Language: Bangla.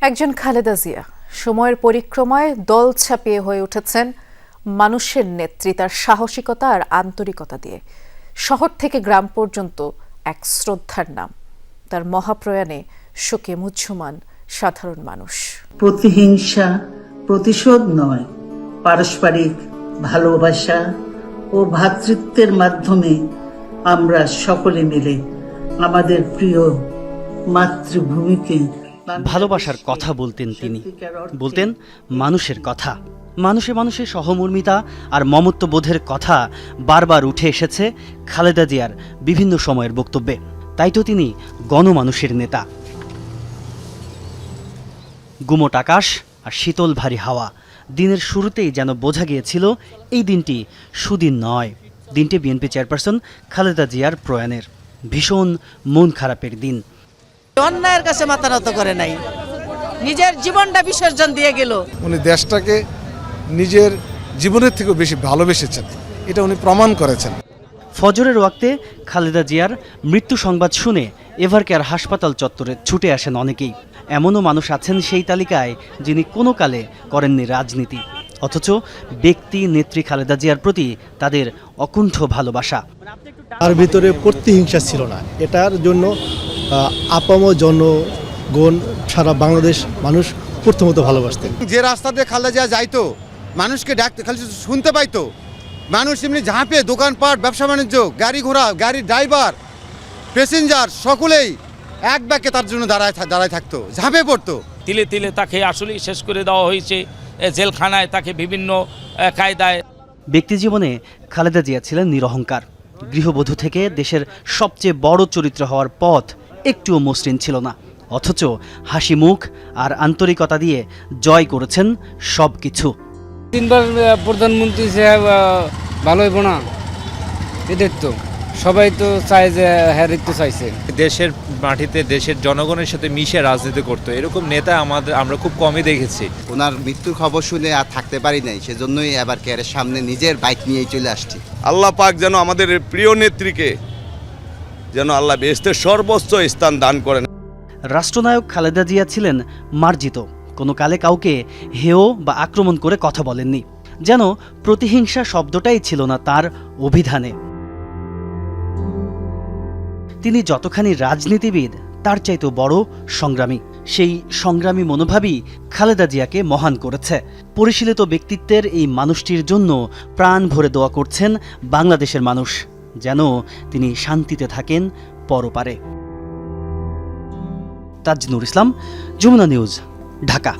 একজন খালেদা জিয়া। সময়ের পরিক্রমায় দল ছাপিয়ে হয়ে উঠেছেন মানুষের নেত্রী, তার সাহসিকতা আর আন্তরিকতা দিয়ে। শহর থেকে গ্রাম পর্যন্ত এক শ্রদ্ধার নাম। তার মহাপ্রয়াণে শোকে মুহ্যমান সাধারণ মানুষ। প্রতিহিংসা প্রতিশোধ নয়, পারস্পরিক ভালোবাসা ও ভ্রাতৃত্বের মাধ্যমে আমরা সকলে মিলে আমাদের প্রিয় মাতৃভূমিকে ভালোবাসার কথা বলতেন তিনি। বলতেন মানুষের কথা। মানুষে মানুষে সহমর্মিতা আর মমত্ববোধের কথা বারবার উঠে এসেছে খালেদা জিয়ার বিভিন্ন সময়ের বক্তব্যে। তাই তো তিনি গণমানুষের নেতা। গুমোট আকাশ আর শীতল ভারী হাওয়া দিনের শুরুতেই যেন বোঝা গিয়েছিল এই দিনটি সুদিন নয়। দিনটি বিএনপি চেয়ারপারসন খালেদা জিয়ার প্রয়াণের। ভীষণ মন খারাপের দিন। অন্যায়ের কাছে মাথা নত করে নাই। নিজের জীবনটা বিসর্জন দিয়ে গেল। উনি দেশটাকে নিজের জীবনের থেকেও বেশি ভালোবেসেছেন। এটা উনি প্রমাণ করেছেন। ফজরের ওয়াক্তে খালেদা জিয়ার মৃত্যু সংবাদ শুনে এভারকেয়ার হাসপাতাল চত্বরে ছুটে আসেন অনেকেই। এমনও মানুষ আছেন সেই তালিকায় যিনি কোনো কালে করেননি রাজনীতি। অথচ ব্যক্তি নেত্রী খালেদা জিয়ার প্রতি তাদের অকুণ্ঠ ভালোবাসা। তার ভিতরে প্রতিহিংসা ছিল না। এটার জন্য আপাম জনগণ সারা বাংলাদেশ মানুষ প্রথমত ভালোবাসতেন। যে রাস্তা দিয়ে খালেদা জিয়া যাইতো মানুষকে ডাকতে খালি শুনতে পাইতো। মানুষ এমনি ঝাঁপে দোকানপাট ব্যবসা বাণিজ্য গাড়ি ঘোড়া গাড়ির ড্রাইভার প্যাসেঞ্জার সকলেই এক ব্যাগে তার জন্য দাঁড়ায় দাঁড়ায় থাকতো ঝাঁপে পড়তো। তিলে তিলে তাকে আসলেই শেষ করে দেওয়া হয়েছে জেলখানায় তাকে বিভিন্ন কায়দায়। ব্যক্তিজীবনে খালেদা জিয়া ছিলেন নিরহংকার। গৃহবধূ থেকে দেশের সবচেয়ে বড় চরিত্র হওয়ার পথ একটুও মসৃণ ছিল না। অথচ হাসি মুখ আর আন্তরিকতা দিয়ে জয় করেছেন সব কিছু তিনবার প্রধানমন্ত্রী সাহেব আহ, ভালো হইব না? এদের তো। সবাই তো চায় যে হ্যাঁ তো চাইছে। দেশের মাটিতে দেশের জনগণের সাথে মিশে রাজনীতি করতো। এরকম নেতা আমাদের আমরা খুব কমই দেখেছি। ওনার মৃত্যুর খবর শুনে আর থাকতে পারি নাই সেজন্যই এবার কেয়ারের সামনে নিজের বাইক নিয়েই চলে আসছি। আল্লাহ পাক যেন আমাদের প্রিয় নেত্রীকে যেন আল্লাহ বেহেস্তের সর্বোচ্চ স্থান দান করেন। রাষ্ট্রনায়ক খালেদা জিয়া ছিলেন মার্জিত। কোনো কালে কাউকে হেয় বা আক্রমণ করে কথা বলেননি। যেন প্রতিহিংসা শব্দটাই ছিল না তার অভিধানে। তিনি যতখানি রাজনীতিবিদ, তার চাইতেও বড় সংগ্রামী। সেই সংগ্রামী মনোভাবই খালেদা জিয়াকে মহান করেছে। পরিশীলিত ব্যক্তিত্বের এই মানুষটির জন্য প্রাণ ভরে দোয়া করছেন বাংলাদেশের মানুষ। যেন তিনি শান্তিতে থাকেন পরপারে। তাজনুর ইসলাম যমুনা নিউজ ঢাকা।